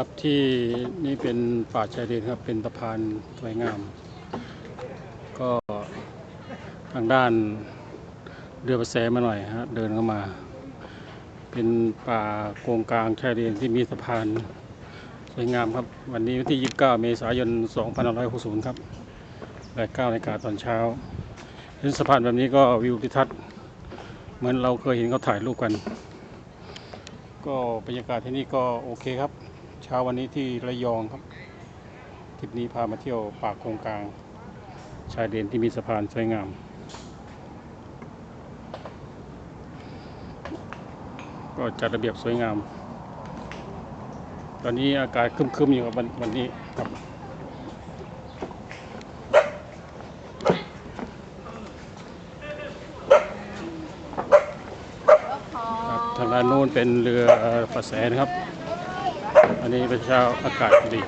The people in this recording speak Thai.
ครับที่นี่เป็นป่าชายเลนครับเป็นสะพานสวยงาม ก็ทางด้านเรือประแสมาหน่อยฮะเดินเข้ามา เป็นป่าโกงกลางชายเลนที่มีสะพานสวยงามครับ วันนี้วันที่ 29 เมษายน 2560 ครับและ9นาฬิกาตอนเช้าเห็นสะพานแบบนี้ก็วิวทิวทัศน์เหมือนเราเคยเห็นเขาถ่ายรูปกัน ก็บรรยากาศที่นี่ก็โอเคครับ เช้าวันนี้ที่ระยองครับทริปนี้พามาเที่ยวป่าโกงกลาง ชายเดนที่มีสะพานสวยงาม ก็จัดระเบียบสวยงาม ตอนนี้อากาศคึมๆอยู่ครับวันวันนี้ครับทางด้านโน้นเป็นเรือประแสนะครับ อันนี้เป็นเช้าอากาศดี